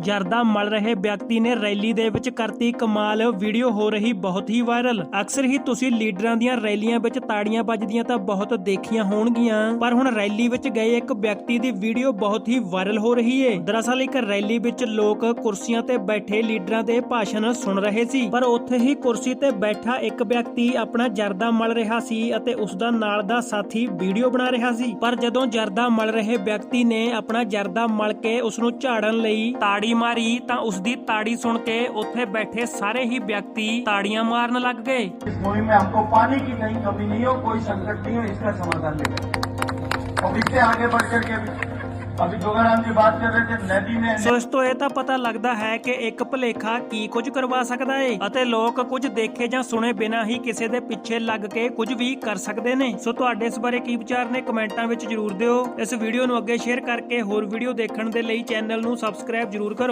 ਜਰਦਾ ਮਲ ਰਹੇ ਵਿਅਕਤੀ ਨੇ ਰੈਲੀ ਦੇ ਵਿੱਚ ਕਰਤੀ ਕਮਾਲ। ਵੀਡੀਓ ਹੋ ਰਹੀ ਬਹੁਤ ਹੀ ਵਾਇਰਲ। ਅਕਸਰ ਹੀ ਤੁਸੀਂ ਲੀਡਰਾਂ ਦੀਆਂ ਰੈਲੀਆਂ ਵਿੱਚ ਤਾੜੀਆਂ ਵੱਜਦੀਆਂ ਤਾਂ ਬਹੁਤ ਦੇਖੀਆਂ ਹੋਣਗੀਆਂ। ਪਰ ਹੁਣ ਰੈਲੀ ਵਿੱਚ ਗਏ ਇੱਕ ਵਿਅਕਤੀ ਦੀ ਵੀਡੀਓ ਬਹੁਤ ਹੀ ਵਾਇਰਲ ਹੋ ਰਹੀ ਏ। ਦਰਅਸਲ ਇੱਕ ਰੈਲੀ ਵਿੱਚ ਲੋਕ ਕੁਰਸੀਆਂ ਤੇ ਬੈਠੇ ਲੀਡਰਾਂ ਦੇ ਭਾਸ਼ਣ ਸੁਣ ਰਹੇ ਸੀ। ਪਰ ਉੱਥੇ ਹੀ ਕੁਰਸੀ ਤੇ ਬੈਠਾ ਇੱਕ ਵਿਅਕਤੀ ਆਪਣਾ ਜਰਦਾ ਮਲ ਰਿਹਾ ਸੀ ਅਤੇ ਉਸ ਦਾ ਨਾਲ ਦਾ ਸਾਥੀ ਵੀਡੀਓ ਬਣਾ ਰਿਹਾ ਸੀ। ਪਰ ਜਦੋਂ ਜਰਦਾ ਮਲ ਰਹੇ ਵਿਅਕਤੀ ਨੇ ਆਪਣਾ ਜਰਦਾ ਮਲ ਕੇ ਉਸ ਨੂੰ ਝਾੜਨ ਲਈ ਤਾੜੀ ਮਾਰੀ ਤਾਂ ਉਸ ਦੀ ਤਾੜੀ ਸੁਣ ਕੇ ਉੱਥੇ ਬੈਠੇ ਸਾਰੇ ਹੀ ਵਿਅਕਤੀ ਤਾੜੀਆਂ ਮਾਰਨ ਲੱਗ ਗਏ इस मुहिम में हमको पानी की कहीं कमी नहीं हो कोई संकट नहीं हो इसका समाधान निकले और इससे आगे बढ़ करके अभी अभी जोगाराम जी बात कर रहे थे नदी में ਸੋ ਇਸ ਤੋਂ ਇਹ ਤਾਂ ਪਤਾ ਲੱਗਦਾ ਹੈ ਕਿ ਇੱਕ ਭਲੇਖਾ ਕੀ ਕੁਝ ਕਰਵਾ ਸਕਦਾ ਏ ਅਤੇ ਲੋਕ ਕੁਝ ਦੇਖੇ ਜਾਂ ਸੁਣੇ ਬਿਨਾਂ ਹੀ ਕਿਸੇ ਦੇ ਪਿੱਛੇ ਲੱਗ ਕੇ ਕੁਝ ਵੀ ਕਰ ਸਕਦੇ ਨੇ ਸੋ ਤੁਹਾਡੇ ਇਸ ਬਾਰੇ ਕੀ ਵਿਚਾਰ ਨੇ ਕਮੈਂਟਾਂ ਵਿੱਚ ਜਰੂਰ ਦਿਓ ਇਸ ਵੀਡੀਓ ਨੂੰ ਅੱਗੇ ਸ਼ੇਅਰ ਕਰਕੇ ਹੋਰ ਵੀਡੀਓ ਦੇਖਣ ਦੇ ਲਈ ਚੈਨਲ ਨੂੰ ਸਬਸਕ੍ਰਾਈਬ ਜਰੂਰ ਕਰੋ